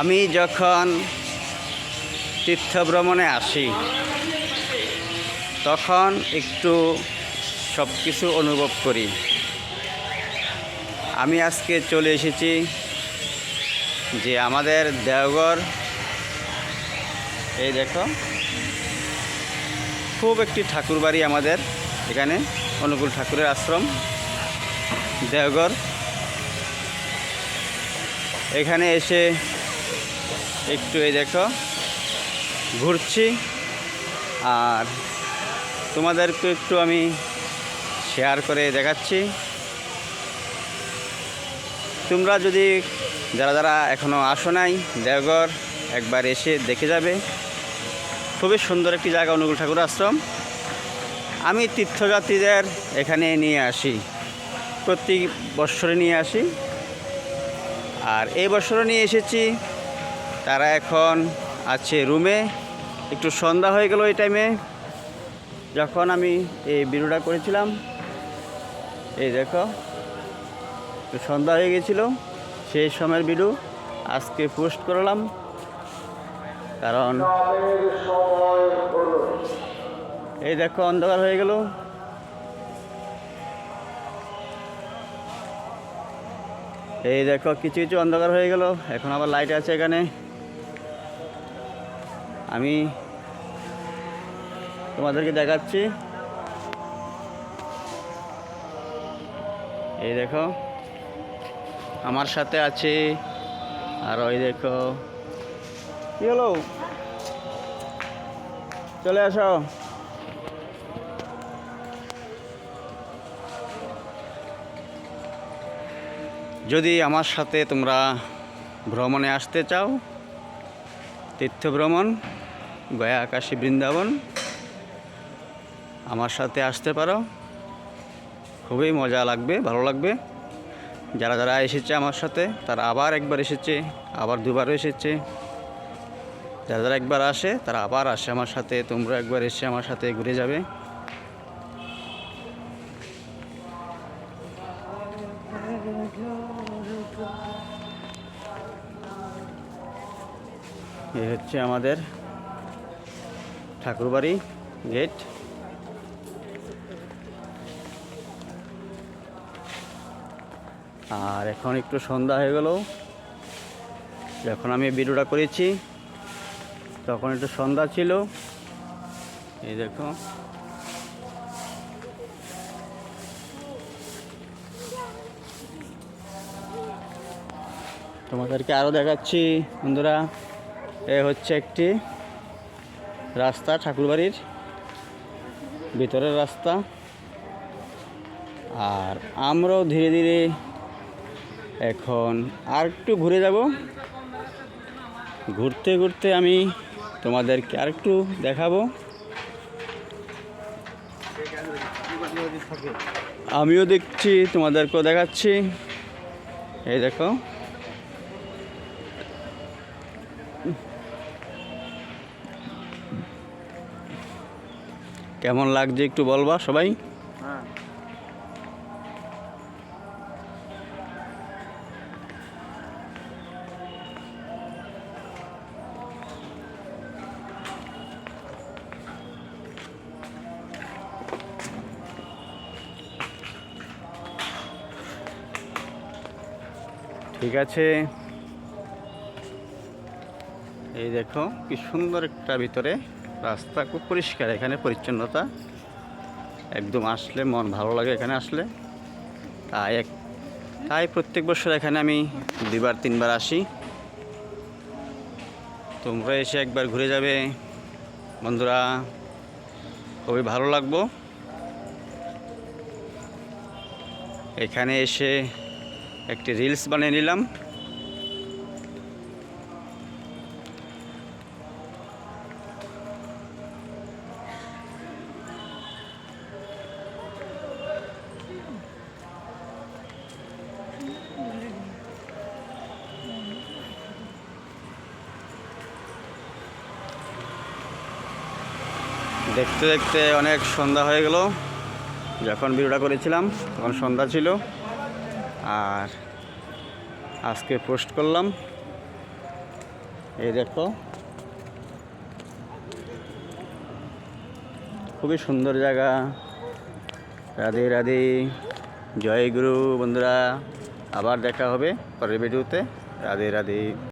আমি যখন তীর্থ ভ্রমণে আসি, তখন একটু সব কিছু অনুভব করি। আমি আজকে চলে এসেছি যে আমাদের দেওঘর। এই দেখো। খুব একটি ঠাকুর বাড়ি আমাদের এখানে, অনুকূল ঠাকুরের আশ্রম, দেওঘর। এখানে এসে একটু এই দেখো। ঘুরছি। আর তোমাদেরকে একটু আমি শেয়ার করে দেখাচ্ছি। তোমরা যদি যারা যারা এখনও আসো নাই, দেওঘর একবার এসে দেখে যাবে। খুবই সুন্দর একটি জায়গা, অনুকূল ঠাকুর আশ্রম। আমি তীর্থযাত্রীদের এখানে নিয়ে আসি। প্রত্যেক বৎসরে নিয়ে আসি। আর এই বছরও নিয়ে এসেছি তারা এখন আছে রুমে। একটু সন্ধ্যা হয়ে গেল এই টাইমে যখন আমি এই ভিডিওটা করেছিলাম, এই দেখো, একটু সন্ধ্যা হয়ে গেছিল, সেই সময়ের ভিডিও আজকে পোস্ট করলাম। কারণ এই দেখো, অন্ধকার হয়ে গেল। এই দেখো, কিছু কিছু অন্ধকার হয়ে গেল। এখন আবার লাইট আছে এখানে। আমি তোমাদেরকে দেখাচ্ছি। এই দেখো, আমার সাথে আছে, আর ওই দেখো, কি হলো? চলে আসো। যদি আমার সাথে তোমরা ভ্রমণে আসতে চাও তীর্থ ভ্রমণ গয়া আকাশী বৃন্দাবন। আমার সাথে আসতে পারো। খুবই মজা লাগবে, ভালো লাগবে। যারা যারা এসেছে আমার সাথে, তারা আবার একবার এসেছে, আবার দুবারও এসেছে। যারা যারা একবার আসে, তারা আবার আসে আমার সাথে, তোমরা একবার এসে আমার সাথে ঘুরে যাবে। এই হচ্ছে আমাদের ঠাকুরবাড়ি গেট। আর এখন একটু সন্ধ্যা হয়ে গেল। যখন আমি ভিডিওটা করেছি, তখন একটু সন্ধ্যা ছিল। এই দেখো। তোমাদেরকে আরও দেখাচ্ছি, বন্ধুরা। এ হচ্ছে একটি রাস্তা, ঠাকুরবাড়ির ভিতরের রাস্তা। আর আমরাও ধীরে ধীরে এখন আর একটু ঘুরে যাব। ঘুরতে ঘুরতে আমি তোমাদেরকে আর একটু দেখাবো। আমিও দেখছি, তোমাদেরকেও দেখাচ্ছি। এই দেখো। কেমন লাগছে একটু বলবা সবাই? ঠিক আছে। এই দেখো কি সুন্দর একটা ভিতরে। রাস্তা খুব পরিষ্কার, এখানে পরিচ্ছন্নতা। একদম আসলে মন ভালো লাগে এখানে আসলে। তাই এক, তাই প্রত্যেক বছর এখানে আমি দুবার তিনবার আসি। তোমরা এসে একবার ঘুরে যাবে। বন্ধুরা, খুবই ভালো লাগবো। এখানে এসে একটি রিলস বানিয়ে নিলাম। দেখতে দেখতে অনেক সন্ধ্যা হয়ে গেল। যখন ভিডিওটা করেছিলাম, তখন সন্ধ্যা ছিল। আর আজকে পোস্ট করলাম। এই দেখো। খুবই সুন্দর জায়গা। রাধে রাধে। জয় গুরু বন্ধুরা। আবার দেখা হবে পরের ভিডিওতে। রাধে রাধে।